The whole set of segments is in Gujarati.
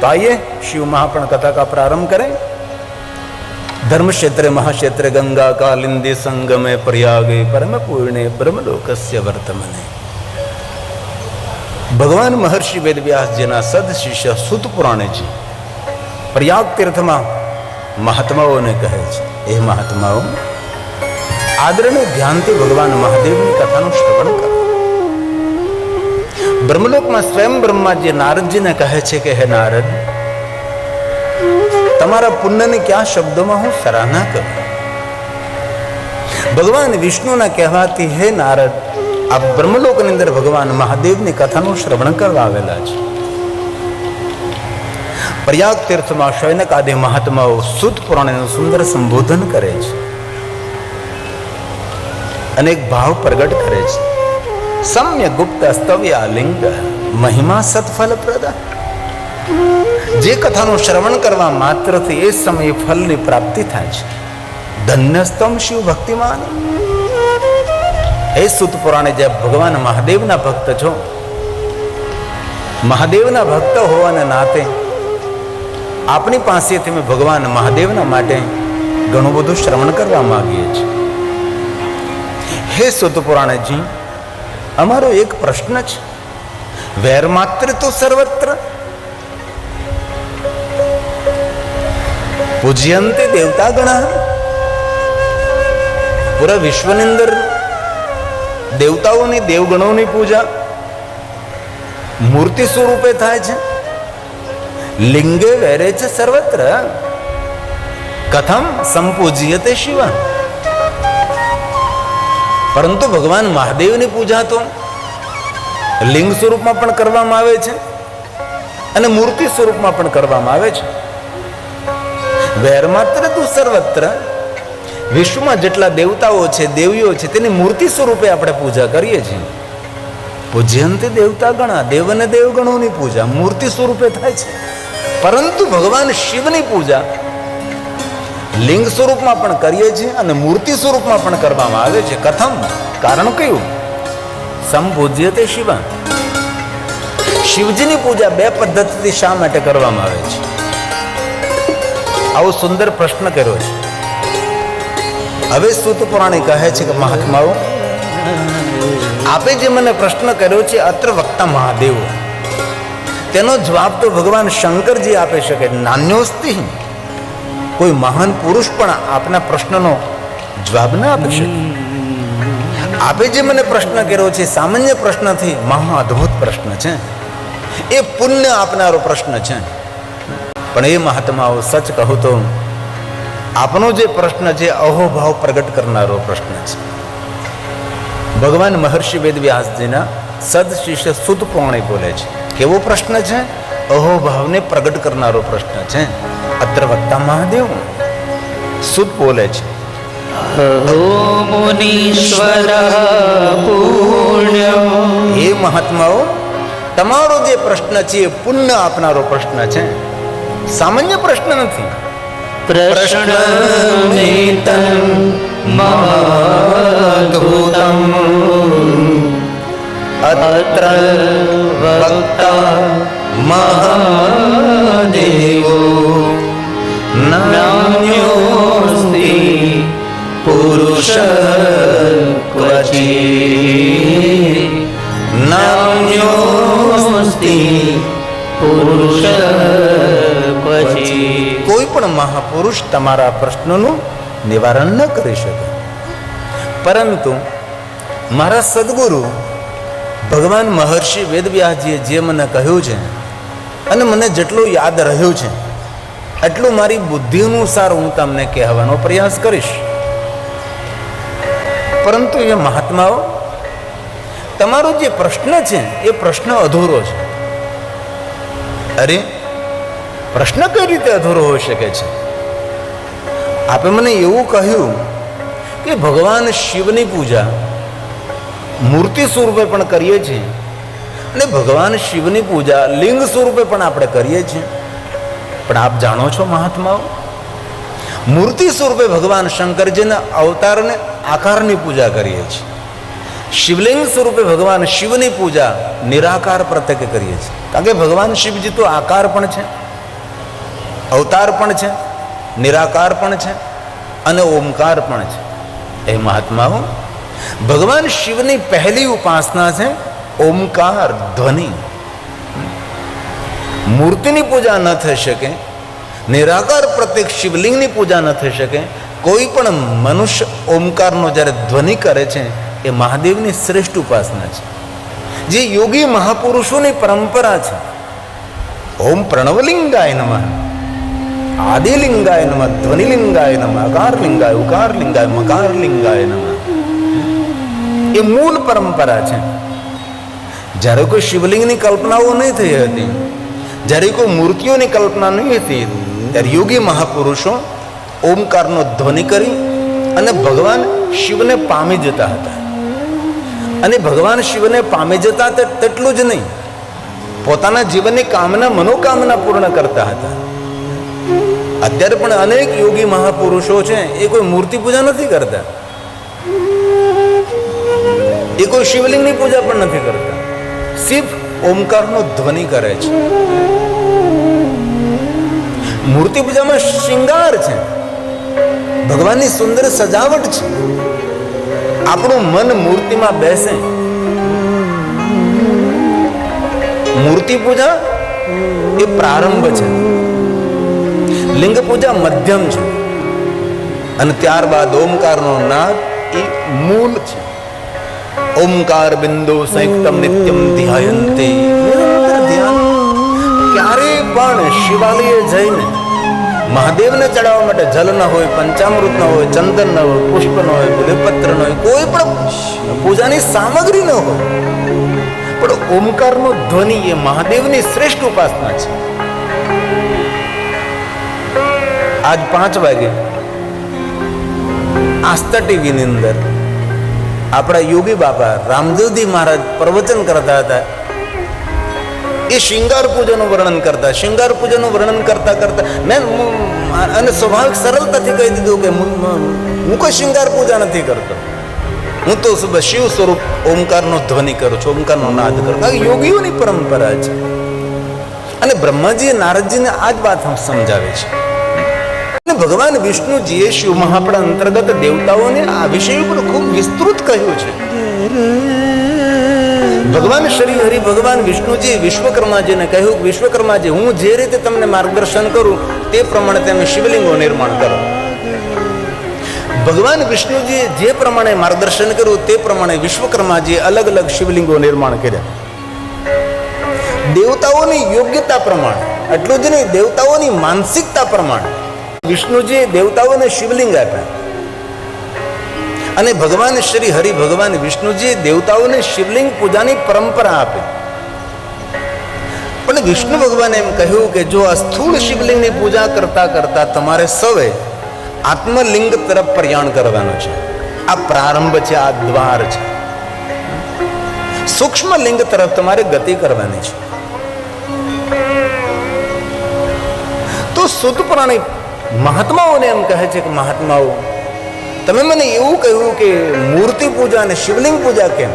तो आइए शिव महाप्रण कथा का प्रारंभ करें धर्म क्षेत्र महाक्षेत्र गंगा कालिंदी संगमे प्रयागे परम पूर्णे ब्रह्मलोकस्य वर्तमने ભગવાન મહર્ષિ વેદવ્યાસજીના સદ શિષ્ય સુત પુરાણેજી પ્રયાગ તીર્થમાં મહાત્માઓને કહે છે એ મહાત્માઓ આદરણીય ધ્યાનથી ભગવાન મહાદેવની કથાનું શ્રવણ કરો બ્રહ્મલોકમાં સ્વયં બ્રહ્માજી નારદજીને કહે છે કે, હે નારદ, તમારા પુણ્યની કયા શબ્દોમાં હું સરાહના કરું? ભગવાન વિષ્ણુના કહેવાથી, હે નારદ આ બ્રહ્મલોકની અંદર ભગવાન મહાદેવની કથાનું શ્રવણ કરવા આવેલા છે. પ્રયાગ તીર્થમાં શૈનક આદિ મહાત્માઓ સુત પુરાણનું સુંદર સંબોધન કરે છે. અનેક ભાવ પ્રગટ કરે છે. સમ્ય ગુપ્ત સ્તવ્ય લિંગ મહિમા સત્ફલ પ્રદ જે કથાનું શ્રવણ કરવા માત્રથી એ સમયે ફલની પ્રાપ્તિ થાય છે ધન્યસ્તમ શિવ ભક્તિમાન હે સુત પુરાણે જે ભગવાન મહાદેવના ભક્ત છો મહાદેવના ભક્ત હોવાના નાતે આપણી પાસેથી અમે ભગવાન મહાદેવના માટે ઘણું બધું શ્રવણ કરવા માંગીએ છીએ હે સુત પુરાણજી અમારો એક પ્રશ્ન છે. વેર માત્ર તો સર્વત્ર. પૂજ્યંતે દેવતા ગણા પૂરા વિશ્વની અંદર દેવતાઓની, દેવગણોની પૂજા મૂર્તિ સ્વરૂપે થાય છે. લિંગે વેરે છે સર્વત્ર. કથમ સંપૂજ્યતે શિવ પરંતુ ભગવાન મહાદેવની પૂજા તો લિંગ સ્વરૂપમાં પણ કરવામાં આવે છે અને મૂર્તિ સ્વરૂપમાં પણ કરવામાં આવે છે. વેર માત્ર તું સર્વત્ર, વિશ્વમાં જેટલા દેવતાઓ છે, દેવીઓ છે, તેની મૂર્તિ સ્વરૂપે આપણે પૂજા કરીએ છીએ. પૂજ્યંત દેવતા ગણા દેવ અને દેવગણોની પૂજા મૂર્તિ સ્વરૂપે થાય છે. પરંતુ ભગવાન શિવની પૂજા લિંગ સ્વરૂપમાં પણ કરીએ છીએ અને મૂર્તિ સ્વરૂપમાં પણ કરવામાં આવે છે. કથમ, કારણ કયું? સંપૂજ્યતે શિવ શિવજીની પૂજા બે પદ્ધતિથી શા માટે કરવામાં આવે છે? આવો સુંદર પ્રશ્ન કર્યો છે. હવે સુત પુરાણી કહે છે કે, મહાત્માઓ, આપે જે મને પ્રશ્ન કર્યો છે અત્ર વક્તા મહાદેવ. તેનો જવાબ તો ભગવાન શંકરજી આપે શકે નાન્યોસ્તિ કોઈ મહાન પુરુષ પણ આપના પ્રશ્નનો જવાબ ના આપી શકે. આપે જે મને પ્રશ્ન કર્યો છે, સામાન્ય પ્રશ્નથી મહા અદ્ભુત પ્રશ્ન છે. એ પુણ્ય આપનારો પ્રશ્ન છે. પણ એ મહાત્માઓ સચ કહું તો આપનો જે પ્રશ્ન છે, અહોભાવ પ્રગટ કરનારો પ્રશ્ન છે. ભગવાન મહર્ષિ વેદ વ્યાસજીના સદ શિષ્ય સુદ પ્રમાણે બોલે છે. કેવો પ્રશ્ન છે? અહોભાવને પ્રગટ કરનારો પ્રશ્ન છે. અત્ર વક્તા મહાદેવ સુદ બોલે છે હે મહાત્માઓ તમારો જે પ્રશ્ન છે એ પુણ્ય આપનારો પ્રશ્ન છે સામાન્ય પ્રશ્ન નથી પ્રશ્ન અત્ર વક્તા મહાદેવો ક્વચિ નાન્યોસ્તિ પુરુષ કોઈ પણ મહાપુરુષ તમારા પ્રશ્નનું નિવારણ ન કરી શકે. પરંતુ મારા સદગુરુ ભગવાન મહર્ષિ વેદવ્યાસજીએ જે મને કહ્યું છે અને મને જેટલું યાદ રહ્યું છે, એટલું મારી બુદ્ધિ અનુસાર હું તમને કહેવાનો પ્રયાસ કરીશ. પરંતુ એ મહાત્માઓ, તમારો જે પ્રશ્ન છે, એ પ્રશ્ન અધૂરો છે. અરે, પ્રશ્ન કઈ રીતે અધૂરો હોઈ શકે છે? આપે મને એવું કહ્યું કે ભગવાન શિવની પૂજા મૂર્તિ સ્વરૂપે પણ કરીએ છીએ અને ભગવાન શિવની પૂજા લિંગ સ્વરૂપે પણ આપણે કરીએ છીએ. પણ આપ જાણો છો મહાત્માઓ, મૂર્તિ સ્વરૂપે ભગવાન શંકરજીના અવતારને આકારની પૂજા કરીએ છીએ. શિવલિંગ સ્વરૂપે ભગવાન શિવની પૂજા નિરાકાર પ્રત્યે કરીએ છીએ. કારણ કે ભગવાન શિવજી તો આકાર પણ છે, અવતાર પણ છે, નિરાકાર પણ છે અને ઓમકાર પણ છે. એ મહાત્માઓ, ભગવાન શિવની પહેલી ઉપાસના છે ઓમકાર ધ્વનિ. મૂર્તિની પૂજા ન થઈ શકે, નિરાકાર પ્રત્યેક શિવલિંગની પૂજા ન થઈ શકે કોઈ પણ મનુષ્ય ઓમકારનો જ્યારે ધ્વનિ કરે છે, એ મહાદેવની શ્રેષ્ઠ ઉપાસના છે. જે યોગી મહાપુરુષોની પરંપરા છે. ઓમ પ્રણવલિંગાય નમઃ. આદિલિંગાય નમઃ, ધ્વનિલિંગાય નમઃ અકારલિંગાય ઉકારલિંગાય, મકારલિંગાય નમઃ. એ મૂળ પરંપરા છે. જ્યારે કોઈ શિવલિંગની કલ્પનાઓ નહીં થઈ હતી, જ્યારે કોઈ મૂર્તિઓની કલ્પના નહીં હતી, ત્યારે યોગી મહાપુરુષો ઓમકારનો ધ્વનિ કરી અને ભગવાન શિવને પામી જતા હતા. અને ભગવાન શિવને પામી જતા તેટલું જ નહીં, પોતાના જીવનની કામના મનોકામના પૂર્ણ કરતા હતા. અત્યારે પણ અનેક યોગી મહાપુરુષો છે, એ કોઈ મૂર્તિ પૂજા નથી કરતા. એ કોઈ શિવલિંગની પૂજા પણ નથી કરતા. સિર્ફ ઓમકારનો ધ્વનિ કરે છે. મૂર્તિ પૂજામાં શિંગાર છે. ભગવાનની સુંદર સજાવટ છે. આપણું મન મૂર્તિમાં બેસે. મૂર્તિ પૂજા એ પ્રારંભ છે. લિંગ પૂજા મધ્યમ છે. અને ત્યારબાદ ઓમકારનો નાદ એ મૂળ છે. ઓમકાર બિંદુ સંયુક્તમ નિત્યમ ધ્યાયંતે. નિરંતર ક્યારે પણ શિવાલયે જઈને મહાદેવને ચડાવવા માટે જલ ન હોય, પંચામૃત ન હોય, ચંદન ન હોય, પુષ્પ ન હોય, બિલીપત્ર ન હોય, કોઈ પણ પૂજાની સામગ્રી ન હોય. પણ ઓમકારનો ધ્વનિ એ મહાદેવની શ્રેષ્ઠ ઉપાસના છે. આજ પાંચ વાગે આસ્થા ટીવીની અંદર આપણા યોગી બાપા રામદેવજી મહારાજ પ્રવચન કરતા હતા. એ શિંગાર પૂજાનું વર્ણન કરતા, શિંગાર પૂજાનું વર્ણન કરતા કરતા મેં અને સ્વાભાવિક સરળતાથી કહી દીધું કે હું કોઈ શિંગાર પૂજા નથી કરતો. હું તો શિવ સ્વરૂપ ઓમકારનો ધ્વનિ કરું છું, ઓમકારનો નાદ કરું આ યોગીઓની પરંપરા છે. અને બ્રહ્માજીએ નારદજીને આ જ વાત સમજાવે છે. અને ભગવાન વિષ્ણુજીએ શિવ મહાપણા અંતર્ગત દેવતાઓને આ વિષય ઉપર ખૂબ વિસ્તૃત કહ્યું છે. ભગવાન શ્રી હરિ, ભગવાન વિષ્ણુજી, વિશ્વકર્માજીને કહ્યું વિશ્વકર્માજી, હું જે રીતે તમને માર્ગદર્શન કરું, તે પ્રમાણે તમે શિવલિંગો નિર્માણ કરો. ભગવાન વિષ્ણુજીએ જે પ્રમાણે માર્ગદર્શન કર્યું, તે પ્રમાણે વિશ્વકર્માજીએ અલગ અલગ શિવલિંગો નિર્માણ કર્યા. દેવતાઓની યોગ્યતા પ્રમાણે, એટલું જ નહીં, દેવતાઓની માનસિકતા પ્રમાણે વિષ્ણુજીએ દેવતાઓને શિવલિંગ આપ્યા. અને ભગવાન શ્રી હરિ ભગવાન વિષ્ણુજીએ દેવતાઓને શિવલિંગ પૂજાની પરંપરા આપી. પણ વિષ્ણુ ભગવાને એમ કહ્યું કે જો આ સ્થૂળ શિવલિંગની પૂજા કરતા કરતા તમારે સૌએ આત્મલિંગ તરફ પ્રયાણ કરવાનું છે. આ પ્રારંભ છે, આ દ્વાર છે. સૂક્ષ્મ લિંગ તરફ તમારે ગતિ કરવાની છે. તો સુત પુરાણી મહાત્માઓને એમ કહે છે કે મહાત્માઓ તમે મને એવું કહ્યું કે મૂર્તિ પૂજા અને શિવલિંગ પૂજા કેમ?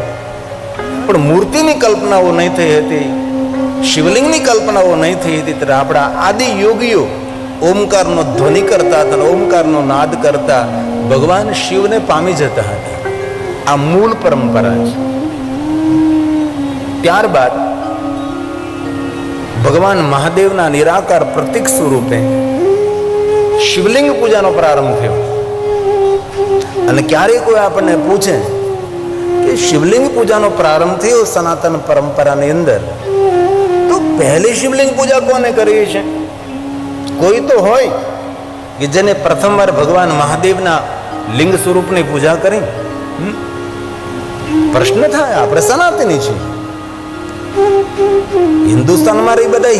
પણ મૂર્તિની કલ્પનાઓ નહીં થઈ હતી, શિવલિંગની કલ્પનાઓ નહીં થઈ હતી, ત્યારે આપણા આદિ યોગીઓ ઓમકારનો ધ્વનિ કરતા હતા ઓમકારનો નાદ કરતા ભગવાન શિવને પામી જતા હતા. આ મૂળ પરંપરા છે. ત્યારબાદ ભગવાન મહાદેવના નિરાકાર પ્રતીક સ્વરૂપે શિવલિંગ પૂજાનો પ્રારંભ થયો. અને ક્યારેય કોઈ આપણને પૂછે કે શિવલિંગ પૂજાનો પ્રારંભ થયો સનાતન પરંપરાની અંદર, તો પહેલી શિવલિંગ પૂજા કોને કરી છે? કોઈ તો હોય કે જેને પ્રથમવાર ભગવાન મહાદેવના લિંગ સ્વરૂપની પૂજા કરી? પ્રશ્ન થાય, આપણે સનાતની છીએ. હિન્દુસ્તાનમાં રહી બધા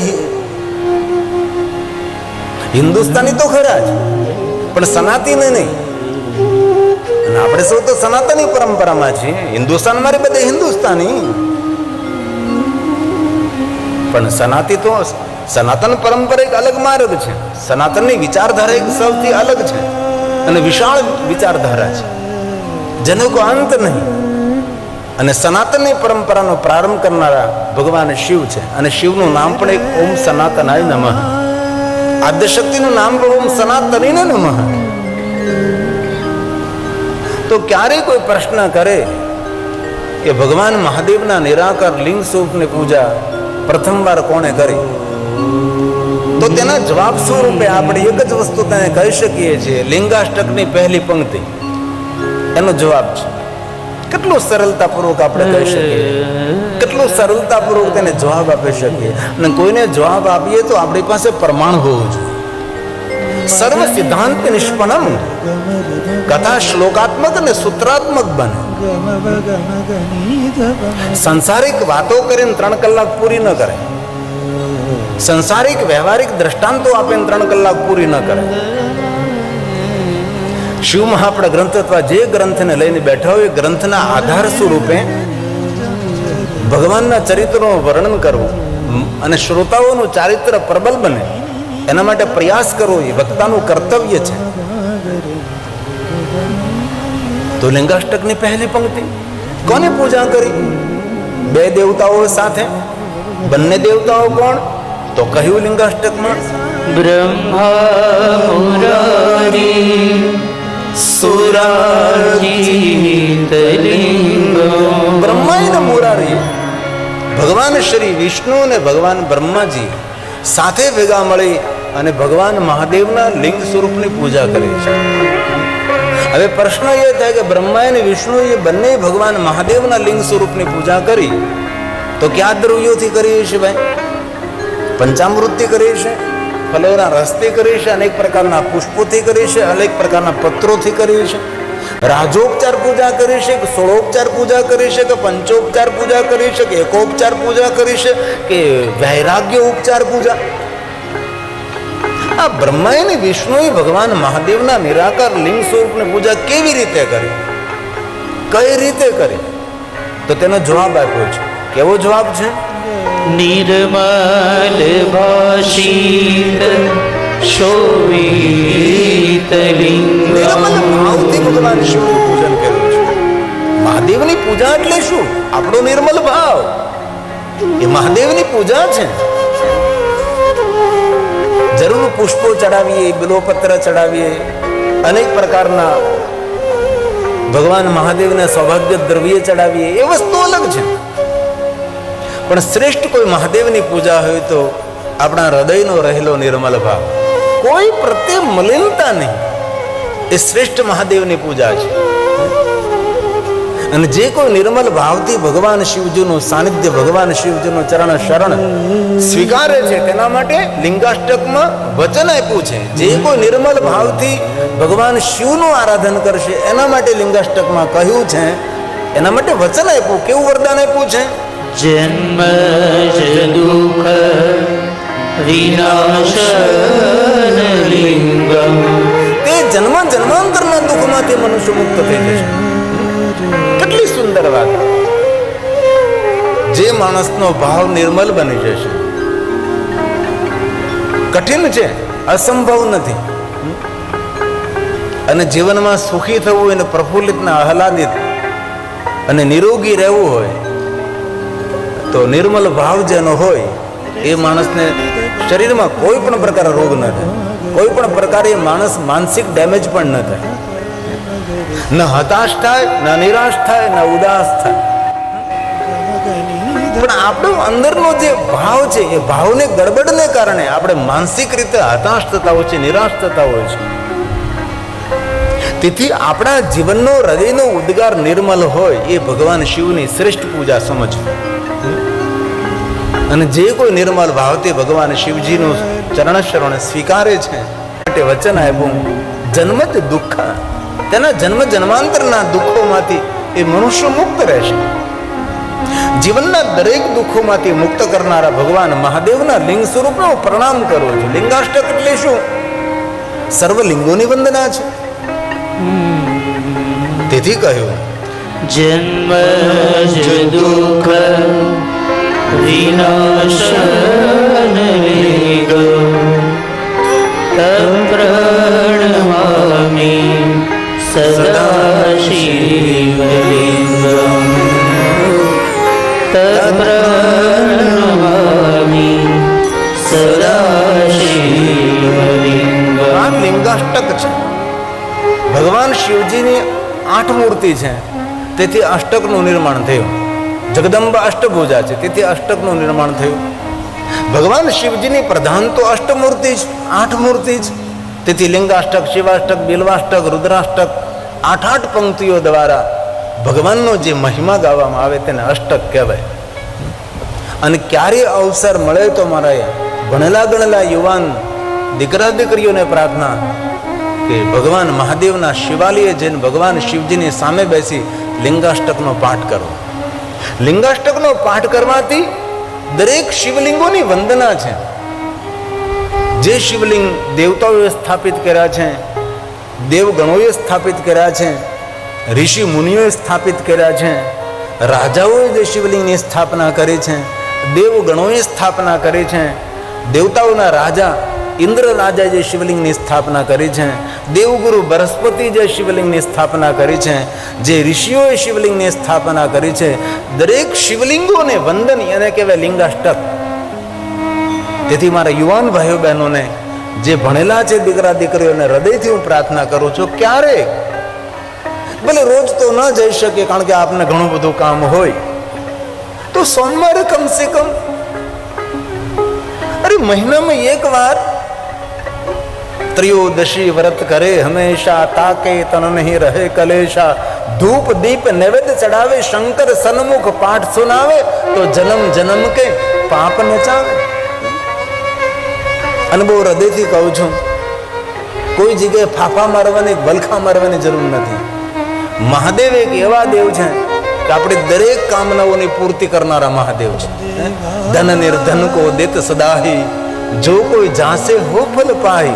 હિન્દુસ્તાની તો ખરા જ, પણ સનાતની નહીં. આપણે સૌ તો સનાતની પરંપરામાં છીએ? હિન્દુસ્તાન મારી બધા હિન્દુસ્તાની. પણ સનાતી તો સનાતન પરંપરા એક અલગ માર્ગ છે. સનાતનની વિચારધારા એક સૌથી અલગ છે. અને વિશાળ વિચારધારા છે. જેનો કોઈ અંત નહીં. અને સનાતનની પરંપરાનો પ્રારંભ કરનારા ભગવાન શિવ છે. અને શિવનું નામ પણ એક ઓમ સનાતનાય નમઃ. આદ્યશક્તિનું નામ પણ ઓમ સનાતનીને નમઃ. તો ક્યારે કોઈ પ્રશ્ન કરે કે ભગવાન મહાદેવના નિરાકાર લિંગ સ્વરૂપની પૂજા પ્રથમવાર કોણે કરી? તો તેના જવાબ સ્વરૂપે આપણે એક જ વસ્તુ તેને કહી શકીએ છીએ, લિંગાષ્ટકની પહેલી પંક્તિ. એનો જવાબ છે. કેટલું સરળતાપૂર્વક આપણે કહી શકીએ? કેટલું સરળતાપૂર્વક તેને જવાબ આપી શકીએ? અને કોઈને જવાબ આપીએ તો આપણી પાસે પ્રમાણ હોવું જોઈએ. સર્વ સિદ્ધાંત નિષ્પણમ કથા શ્લોકાત્મક અને સૂત્રાત્મક બને સંસારિક વાતો કરીને ત્રણ કલાક પૂરી ન કરે સંસારિક વ્યવહારિક દ્રષ્ટાંતો આપીને ત્રણ કલાક પૂરી ન કરે શિવમાં આપણા ગ્રંથ અથવા જે ગ્રંથને લઈને બેઠા હોય એ ગ્રંથના આધાર સ્વરૂપે ભગવાનના ચરિત્રનું વર્ણન કરવું અને શ્રોતાઓનું ચારિત્ર પ્રબલ બને એના માટે પ્રયાસ કરવો એ વક્તાનું કર્તવ્ય છે. તો લિંગાષ્ટકની પહેલી પંક્તિ કોને પૂજા કરી? બે દેવતાઓ સાથે? બંને દેવતાઓ કોણ? તો કહ્યું લિંગાષ્ટકમાં બ્રહ્મા મુરારી સુરાજીતલિંગમ બ્રહ્મા મુરારી. ભગવાન શ્રી વિષ્ણુ અને ભગવાન બ્રહ્માજી સાથે ભેગા મળી અને ભગવાન મહાદેવના લિંગ સ્વરૂપની પૂજા કરે છે. હવે પ્રશ્ન એ થાય કે બ્રહ્મા અને વિષ્ણુ એ બંને ભગવાન મહાદેવના લિંગ સ્વરૂપની પૂજા કરી, તો ક્યાં દ્રવ્યોથી કરીએ છીએ ભાઈ? પંચામૃતથી કરીએ છીએ? ફલોના રસથી કરીએ છીએ? અનેક પ્રકારના પુષ્પોથી કરીએ છીએ? અનેક પ્રકારના પત્રોથી કરીએ છીએ? રાજોપચાર પૂજા કરી છે કે સોળોપચાર પૂજા કરી છે કે પંચોપચાર પૂજા કરી છે કે એકોપચાર પૂજા કરી છે કે વૈરાગ્ય ઉપચાર પૂજા? આ બ્રહ્માએ ને વિષ્ણુએ ભગવાન મહાદેવના નિરાકાર લિંગ સ્વરૂપની પૂજા કેવી રીતે કરી? કઈ રીતે કરી? તો તેનો જવાબ આપ્યો છે. કેવો જવાબ છે? નિર્મલ ભાષિત નિર્મલ ભાવથી ભગવાન શિવનું પૂજન કર્યું છે. મહાદેવની પૂજા એટલે શું? આપણો નિર્મલ ભાવ. એ મહાદેવની પૂજા છે. જરૂર પુષ્પો ચડાવીએ બિલોપત્ર ચડાવીએ, અનેક પ્રકારના ભગવાન મહાદેવને સૌભાગ્ય દ્રવ્ય ચડાવીએ, એ વસ્તુ અલગ છે. પણ શ્રેષ્ઠ કોઈ મહાદેવની પૂજા હોય તો આપણા હૃદયનો રહેલો નિર્મલ ભાવ, કોઈ પ્રત્યે મલિનતા નહીં. એ શ્રેષ્ઠ મહાદેવની પૂજા છે. અને જે કોઈ નિર્મલ ભાવથી ભગવાન શિવજીનું સાનિધ્ય ભગવાન શિવજીનું ચરણ શરણ સ્વીકારે છે તેના માટે લિંગાષ્ટકમાં વચન આપ્યું છે. જે કોઈ નિર્મલ ભાવથી ભગવાન શિવનું આરાધન કરશે એના માટે લિંગાષ્ટકમાં કહ્યું છે એના માટે વચન આપ્યું. કેવું વરદાન આપ્યું છે? જન્મ દુઃખ વિનાશન લિંગમ. તે જન્મ જન્માંતરના દુઃખમાંથી મનુષ્ય મુક્ત થઈ જશે. કેટલી જે માણસનો ભાવ નિર્મલ બની જશે. કઠિન છે, અસંભવ નથી. અને જીવનમાં સુખી થવું અને પ્રફુલ્લિત ને આહલાદિત અને નિરોગી રહેવું હોય, તો નિર્મલ ભાવ જેનો હોય, એ માણસને શરીરમાં કોઈ પણ પ્રકાર રોગ ન થાય. કોઈ પણ પ્રકારે માણસ માનસિક ડેમેજ પણ ન થાય. ન હતાશ થાય ન નિરાશ થાય ન ઉદાસ થાય પણ આપણો અંદરનો જે ભાવ છે, એ ભાવને ગડબડને કારણે આપણે માનસિક રીતે હતાશ થતા હોય છે નિરાશ થતા હોય છે. તેથી આપણા જીવનનો, હૃદયનો ઉદ્ગાર નિર્મલ હોય, એ ભગવાન શિવની શ્રેષ્ઠ પૂજા સમજવી અને જે કોઈ નિર્મલ ભાવથી ભગવાન શિવજીનું ચરણ શરણ સ્વીકારે છે. માટે વચન આપ્યું જન્મ જ દુઃખ. તેના જન્મ જન્માંતરના દુઃખોમાંથી એ મનુષ્ય મુક્ત રહેશે જીવનના દરેક દુઃખોમાંથી મુક્ત કરનારા ભગવાન મહાદેવના લિંગ સ્વરૂપનો પ્રણામ કરું છું. લિંગાષ્ટક એટલે શું? સર્વ લિંગોની વંદના છે. તેથી કહ્યું, જન્મ દુઃખ વિનાશન લિંગમ આ લિંગાષ્ટક છે. ભગવાન શિવજીની આઠ મૂર્તિ છે. તેથી અષ્ટકનું નિર્માણ થયું. જગદંબા અષ્ટભુજા છે. તેથી અષ્ટકનું નિર્માણ થયું. ભગવાન શિવજીની પ્રધાન તો અષ્ટમૂર્તિ જ આઠ મૂર્તિ જ. તેથી લિંગાષ્ટક, શિવાષ્ટક, બિલવાષ્ટક, રુદ્રાષ્ટક આઠ આઠ પંક્તિઓ દ્વારા ભગવાનનો જે મહિમા ગાવામાં આવે તેને અષ્ટક કહેવાય. અને ક્યારે અવસર મળે તો મારા ભણેલા ગણેલા યુવાન દીકરા દીકરીઓને પ્રાર્થના કે ભગવાન મહાદેવના શિવાલયે જઈને ભગવાન શિવજીની સામે બેસી લિંગાષ્ટકનો પાઠ કરો. લિંગાષ્ટકનો પાઠ કરવાથી દરેક શિવલિંગોની વંદના છે. જે શિવલિંગ દેવતાઓએ સ્થાપિત કર્યા છે, દેવગણોએ સ્થાપિત કર્યા છે, ઋષિ મુનિઓએ સ્થાપિત કર્યા છે, રાજાઓએ જે શિવલિંગની સ્થાપના કરી છે દેવગણોએ સ્થાપના કરી છે. દેવતાઓના રાજા ઇન્દ્ર રાજા જે શિવલિંગની સ્થાપના કરી છે. દેવગુરુ બૃહસ્પતિ જે શિવલિંગની સ્થાપના કરી છે. જે ઋષિઓએ શિવલિંગની સ્થાપના કરી છે. દરેક શિવલિંગોને વંદન, એને કહેવાય લિંગાષ્ટક. તેથી મારા યુવાન ભાઈઓ બહેનોને જે ભણેલા છે દીકરા દીકરીઓને હૃદયથી હું પ્રાર્થના કરું છું ક્યારે ભલે રોજ તો ન જઈ શકે, કારણ કે આપને ઘણું બધું કામ હોય. તો સોમવારે કમસે કમ. અરે મહિનામાં એક વાર. ત્રિયોદશી વ્રત કરે હંમેશા, તાકે તન નહીં રહે કલેશા. ધૂપ, દીપ, નૈવેદ્ય ચડાવે, શંકર સન્મુખ પાઠ સુનાવે, તો જન્મ જન્મ કે પાપ નચાવે. અને બહુ હૃદયથી કહું છું, કોઈ જગ્યાએ ફાફા મારવાની વલખા મારવાની જરૂર નથી. મહાદેવ એક એવા દેવ છે આપણી દરેક કામનાઓની પૂર્તિ કરનારા મહાદેવ છે. ધન નિર્ધન કો દેત સદાહી. જો કોઈ જાસે હો ફલ પાહી.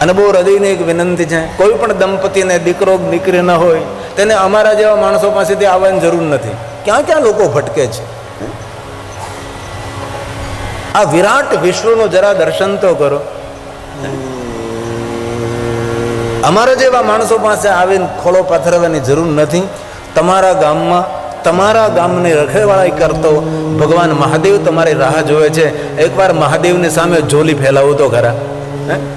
અને બહુ હૃદયની એક વિનંતી છે, કોઈ પણ દંપતીને, દીકરો, દીકરી ન હોય, તેને અમારા જેવા માણસો પાસેથી આવવાની જરૂર નથી. ક્યાં ક્યાં લોકો ભટકે છે? આ વિરાટ વિશ્વનું જરા દર્શન તો કરો. અમારા જેવા માણસો પાસે આવીને ખોળો પાથરવાની જરૂર નથી. તમારા ગામમાં, તમારા ગામની રખેવાળાઈ કરતો ભગવાન મહાદેવ તમારી રાહ જોવે છે. એકવાર મહાદેવની સામે જોલી ફેલાવો તો ખરા.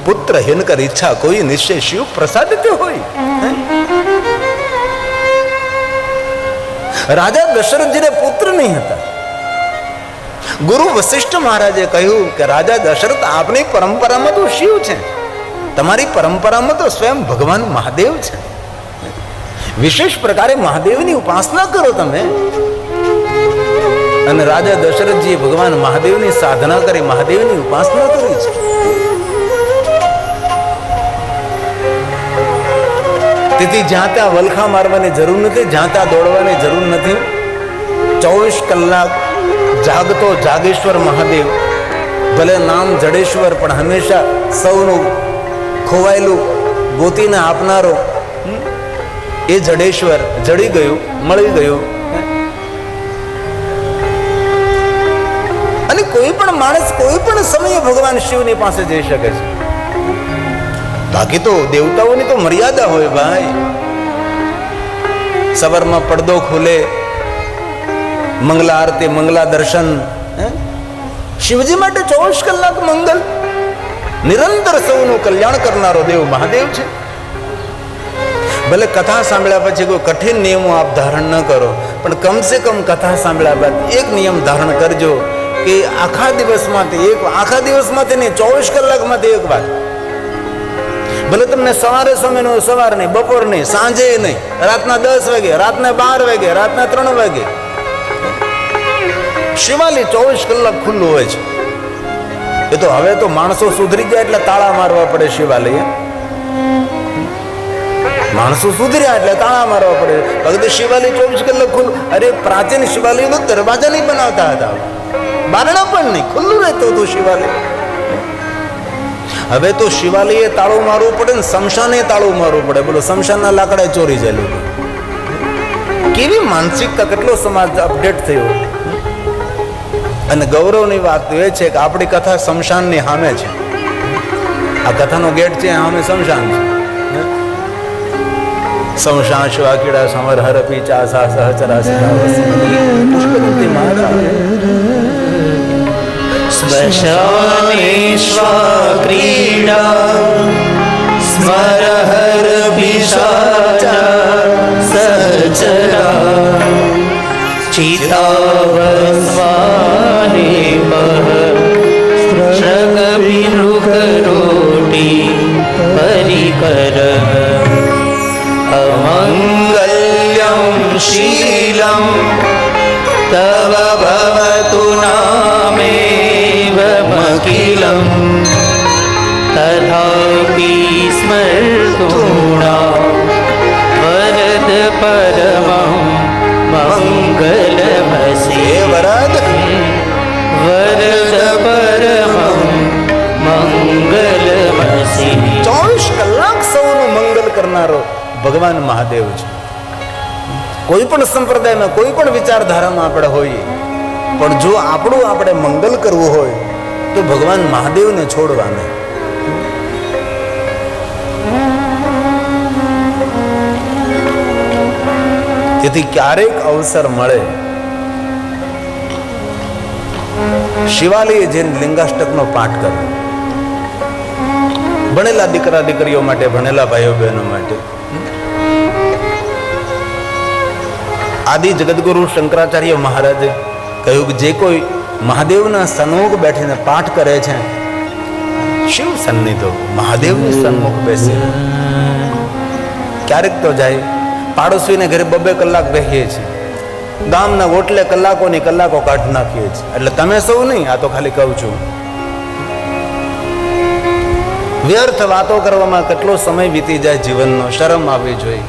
પુત્ર હિનકર ઈચ્છા કોઈ નિશ્ચય શિવ પ્રસાદ હોય. રાજા દશરથજીને પુત્ર નહીં હતા. ગુરુ વશિષ્ઠ મહારાજે કહ્યું કે રાજા દશરથ આપની પરંપરામાં તો શિવ છે. તમારી પરંપરામાં તો સ્વયં ભગવાન મહાદેવ છે. વિશેષ પ્રકારે મહાદેવની ઉપાસના કરો તમે. અને રાજા દશરથજીએ ભગવાન મહાદેવની સાધના કરી મહાદેવની ઉપાસના કરી છે. તેથી જ્યાં ત્યાં વલખા મારવાની જરૂર નથી જ્યાં ત્યાં દોડવાની જરૂર નથી. ચોવીસ કલાક જાગતો જાગેશ્વર મહાદેવ. ભલે નામ જડેશ્વર, પણ હંમેશા સૌનું ખોવાયેલું ગોતીને આપનારો એ જડેશ્વર જડી ગયું, મળી ગયું. અને કોઈ પણ માણસ, કોઈ પણ સમયે ભગવાન શિવની પાસે જઈ શકે છે. બાકી તો દેવતાઓની તો મર્યાદા હોય ભાઈ. સવારમાં પડદો ખુલે મંગલા આરતી મંગલા દર્શન? શિવજી માટે ચોવીસ કલાક મંગલ. નિરંતર સૌનું કલ્યાણ કરનારો દેવ મહાદેવ છે. ભલે કથા સાંભળ્યા પછી કોઈ કઠિન નિયમો આપ ધારણ ન કરો, પણ કમસે કમ કથા સાંભળ્યા બાદ એક નિયમ ધારણ કરજો કે આખા દિવસમાંથી એક આખા દિવસમાંથી નહીં, ચોવીસ કલાકમાંથી એક વાર. ભલે તમને સવારે સમય નહીં સવાર નહીં, બપોર નહીં, સાંજે નહીં, રાતના દસ વાગે, રાતના બાર વાગે, રાતના ત્રણ વાગે. શિવાલી ચોવીસ કલાક ખુલ્લું હોય છે. એ તો હવે તો માણસો સુધરી ગયા એટલે તાળા મારવા પડે શિવાલય માણસો સુધર્યા એટલે તાળા મારવા પડે? ભગત શિવાલય ચોવીસ કલાક ખુલ્લું. અરે, પ્રાચીન શિવાલયનો દરવાજા નહીં બનાવતા હતા. બારણા પણ નહીં, ખુલ્લું રહેતું હતું શિવાલય. હવે તો શિવાલયે તાળું મારવું પડે ને શમશાને તાળું મારવું પડે. બોલો, શમશાનના લાકડા ચોરી જાય લોકો કેવી માનસિકતા, કેટલો સમાજ અપડેટ થયો. અને ગૌરવની વાત એ છે કે આપણી કથા શમશાનની સામે છે. આ કથાનો ગેટ છે સામે શમશાન છે? સંશાંશવા કીડા સમર હરપી ચાસા સહચરા ક્રીડા સ્મર હર સહચરા ચિતાવસ્વાને મહ શૃંગ વિરુખ રોટી પરિકર श्रगभिरुकरोटि परिकर अमङ्गल्यं शीलं तव भवतु नामेवमखिलम् तथापि स्मर्तुणा वरद परमं मङ्गलमसि હે વરદ વરદ પરમં મંગલમસી ચોવીસ કલાક સૌનું મંગલ કરનારો ભગવાન મહાદેવ છે. કોઈ પણ સંપ્રદાયમાં, કોઈ પણ વિચારધારામાં આપણે હોઈએ, પણ જો આપણું આપણે મંગલ કરવું હોય, તો ભગવાન મહાદેવને છોડવા નહીં. તેથી ક્યારેક અવસર મળે. શિવાલયે જઈને લિંગાષ્ટકનો પાઠ કરવો. ભણેલા દીકરા દીકરીઓ માટે, ભણેલા ભાઈઓ બહેનો માટે આદિ જગદગુરુ શંકરાચાર્ય મહારાજે કહ્યું કે જે કોઈ મહાદેવના સન્મુખ બેઠીને પાઠ કરે છે, શિવ સન્નિધો મહાદેવની સન્મુખ બેસે. ક્યારેક તો જાય, પાડોશીને ઘરે બબે કલાક બેસીએ છીએ, ગામના ઓટલે કલાકોની કલાકો કાઢ નાખીએ છીએ. એટલે તમે સૌ નહીં, આ તો ખાલી કહું છું. વ્યર્થ વાતો કરવામાં કેટલો સમય વીતી જાય જીવનનો, શરમ આવવી જોઈએ.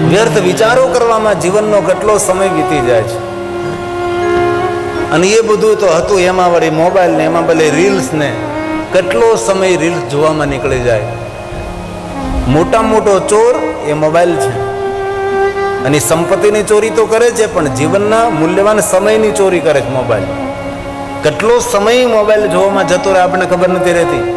વ્યર્થ વિચારો કરવામાં જીવનનો કેટલો સમય વીતી જાય છે. અને એ બધું તો હતું એમાં વળી મોબાઈલ ને એમાં ભલે રીલ્સ ને કેટલો સમય રીલ્સ જોવામાં નીકળી જાય. મોટા મોટો ચોર એ મોબાઈલ છે. અને સંપત્તિની ચોરી તો કરે છે, પણ જીવનના મૂલ્યવાન સમયની ચોરી કરે છે મોબાઈલ. કેટલો સમય મોબાઈલ જોવામાં જતો રહે આપણને ખબર નથી રહેતી?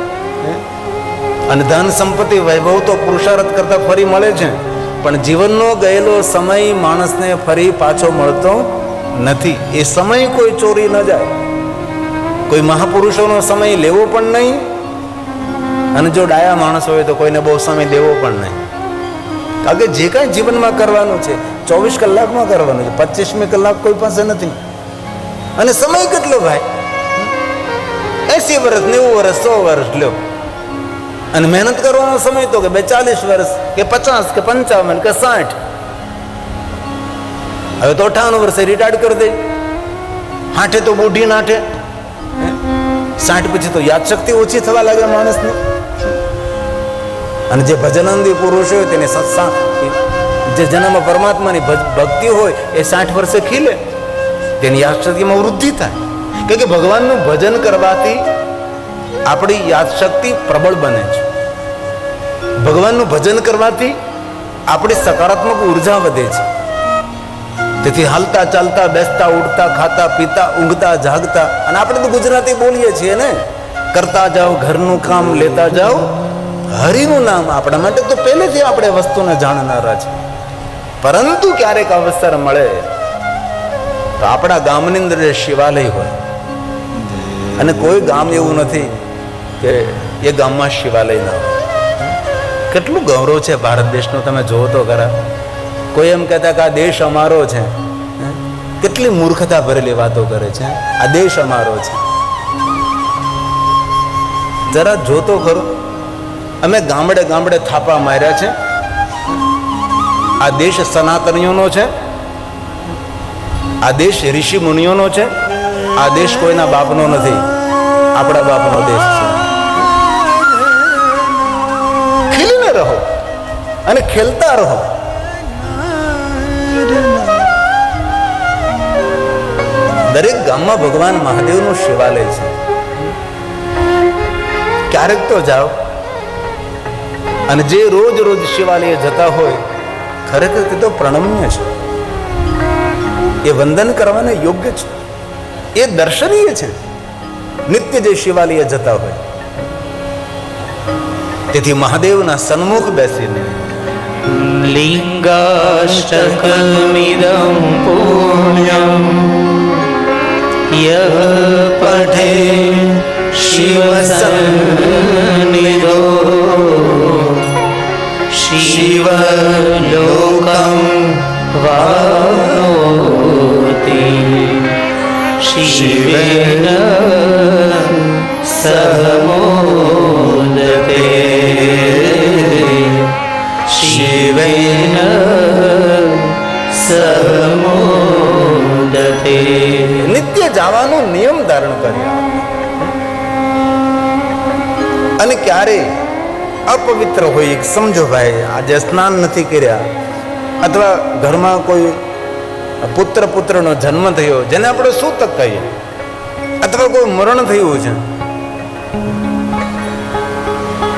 અને ધન સંપત્તિ વૈભવ તો પુરુષાર્થ કરતા ફરી મળે છે. પણ જીવનનો ગયેલો સમય માણસને ફરી પાછો મળતો નથી. એ સમય કોઈ ચોરી ન જાય. કોઈ મહાપુરુષોનો સમય લેવો પણ નહીં. અને જો ડાયા માણસ હોય તો કોઈને બહુ સમય દેવો પણ નહીં. કારણ કે જે કાંઈ જીવનમાં કરવાનું છે, ચોવીસ કલાકમાં કરવાનું છે, પચીસમી કલાક કોઈ પાસે નથી. અને સમય કેટલો ભાઈ? એસી વર્ષ નેવું વર્ષ સો વર્ષ લ્યો. અને મહેનત કરવાનો સમય તો કે બે ચાલીસ વર્ષ, કે પચાસ, કે પંચાવન, કે સાઠ. હવે તો અઠાવન વર્ષે રિટાયર્ડ કરી દે. હાઠે તો બુઢી નાઠે. સાઠ પછી તો યાદશક્તિ ઓછી થવા લાગે માણસને. અને જે ભજનંદી પુરુષ હોય તેને સત્સંગ જે જન્મ પરમાત્માની ભક્તિ હોય એ સાઠ વર્ષે ખીલે. તેની યાદશક્તિમાં વૃદ્ધિ થાય. કે ભગવાનનું ભજન કરવાથી આપણી યાદશક્તિ પ્રબળ બને છે. ભગવાનનું ભજન કરવાથી આપણી સકારાત્મક ઊર્જા વધે છે. તેથી હાલતા, ચાલતા, બેસતા, ઉઠતા, ખાતા, પીતા, ઊંઘતા, જાગતા અને આપણે તો ગુજરાતી બોલીએ છીએ ને, કરતા જાઓ, ઘરનું કામ લેતા જાઓ. હરિનું નામ આપણા માટે તો પહેલેથી આપણે વસ્તુને જાણનારા છે. પરંતુ ક્યારેક અવસર મળે તો આપણા ગામની અંદર શિવાલય હોય, અને કોઈ ગામ એવું નથી કે એ ગામમાં શિવાલય ના હોય. કેટલું ગૌરવ છે ભારત દેશનું, તમે જોવો તો ખરા. કોઈ એમ કહેતા કે આ દેશ અમારો છે. કેટલી મૂર્ખતા ભરેલી વાતો કરે છે. આ દેશ અમારો છે. જરા જોતો ખરો. અમે ગામડે ગામડે થાપા માર્યા છે. આ દેશ સનાતનીઓનો છે. આ દેશ ઋષિ મુનિઓનો છે. આ દેશ કોઈના બાપનો નથી. આપણા બાપનો દેશ અને ખેલતા રહો. દરેક ગામમાં ભગવાન મહાદેવનું શિવાલય છે. ક્યારેક તો જાઓ અને જે રોજ રોજ શિવાલય જતા હોય, ખરેખર તે તો પ્રણમ્ય છે. એ વંદન કરવાને યોગ્ય છે. એ દર્શનીય છે. નિત્ય જે શિવાલય જતા હોય. તેથી મહાદેવના સન્મુખ બેસીને लिङ्गाष्टकमिदं पुण्यं यः पठे शिवसन्निधो शिवलोकं वानोति शिवेन सह मोदते शिवेन सह मोदते નિત્ય જવાનો નિયમ ધારણ કર્યા અને ક્યારે અપવિત્ર હોય સમજો ભાઈ આજે સ્નાન નથી કર્યા અથવા ઘરમાં કોઈ પુત્ર પુત્રનો જન્મ થયો જેને આપણે સૂતક કહીએ અથવા કોઈ મરણ થયું છે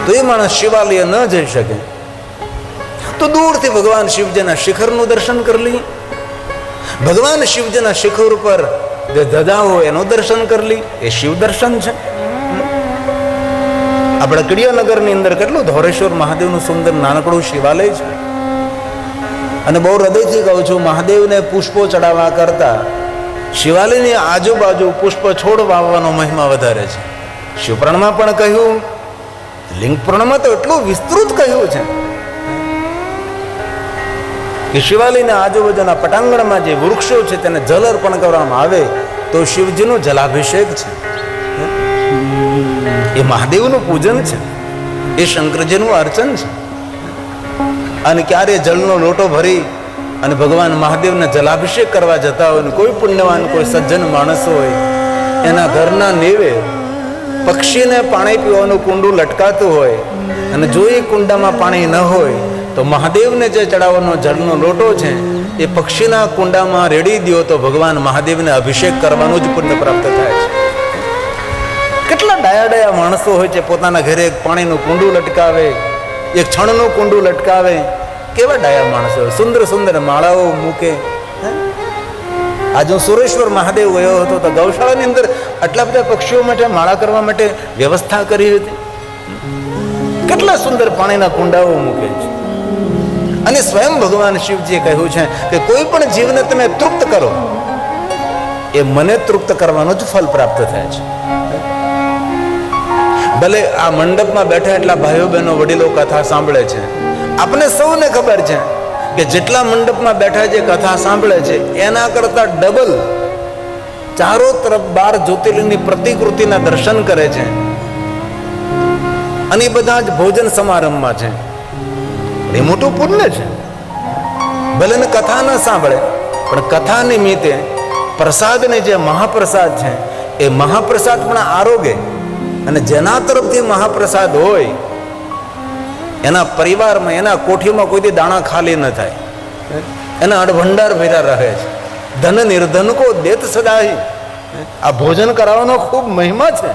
તો એ માણસ શિવાલય ન જઈ શકે તો દૂરથી ભગવાન શિવજીના શિખરનું દર્શન કરી લઈએ. ભગવાન શિવજીના શિખર ઉપર જે ધજાઓ એનું દર્શન કરી લી એ શિવ દર્શન છે. આપણા કડિયાનગરની અંદર કેટલું ધોરેશ્વર મહાદેવનું સુંદર નાનકડું શિવાલય છે. અને બહુ હૃદયથી કહું છું, મહાદેવને પુષ્પો ચડાવવા કરતા શિવાલયની આજુબાજુ પુષ્પ છોડ વાવવાનો મહિમા વધારે છે. શિવપુરાણમાં પણ કહ્યું, લિંગ પુરાણમાં તો એટલું વિસ્તૃત કહ્યું છે. કે શિવાલયના આજુબાજુના પટાંગણમાં જે વૃક્ષો છે તેને જલ અર્પણ કરવામાં આવે, તો શિવજીનો જલાભિષેક છે. એ મહાદેવનું પૂજન છે. એ શંકરજીનું અર્ચન છે. અને ક્યારે જળનો લોટો ભરી અને ભગવાન મહાદેવને જલાભિષેક કરવા જતા હોય ને કોઈ પુણ્યવાન, કોઈ સજ્જન માણસ હોય, એના ઘરના નેવે પક્ષીને પાણી પીવાનું કુંડું લટકાતું હોય અને જો એ કુંડામાં પાણી ન હોય તો મહાદેવને જે ચડાવવાનો જળનો લોટો છે, એ પક્ષીના કુંડામાં રેડી દો તો ભગવાન મહાદેવને અભિષેક કરવાનું જ પુણ્ય પ્રાપ્ત થાય છે. કેટલા ડાયા ડાયા માણસો હોય છે, પોતાના ઘરે એક પાણીનું કુંડું લટકાવે, એક છણનું કુંડું લટકાવે. કેવા ડાયા માણસો સુંદર સુંદર માળાઓ મૂકે? આજે હું સુરેશ્વર મહાદેવ ગયો હતો તો ગૌશાળાની અંદર આટલા બધા પક્ષીઓ માટે, માળા કરવા માટે વ્યવસ્થા કરી હતી. કેટલા સુંદર પાણીના કુંડાઓ મૂકે છે. અને સ્વયં ભગવાન શિવજીએ કહ્યું છે કે કોઈ પણ જીવને તમે તૃપ્ત કરો, એ મને તૃપ્ત કરવાનું જ ફલ પ્રાપ્ત થાય છે. ભલે આ મંડપમાં બેઠા એટલા ભાઈઓ બહેનો વડીલો કથા સાંભળે છે આપણે સૌને ખબર છે કે જેટલા મંડપમાં બેઠા જે કથા સાંભળે છે, એના કરતા ડબલ ચારો તરફ બાર જ્યોતિર્લિંગની પ્રતિકૃતિના દર્શન કરે છે. અને બધા જ ભોજન સમારંભમાં છે. એ મોટું પુણ્ય છે. ભલે ને કથા ન સાંભળે, પણ કથા નિમિત્તે પ્રસાદને જે મહાપ્રસાદ છે, એ મહાપ્રસાદ પણ આરોગે. અને જેના તરફથી મહાપ્રસાદ હોય, એના પરિવારમાં, એના કોઠીમાં કોઈથી દાણા ખાલી ન થાય. એના અડભંડાર ભેરા રહે છે. ધન નિર્ધન કો દેત સદાહી આ ભોજન કરાવવાનો ખૂબ મહિમા છે.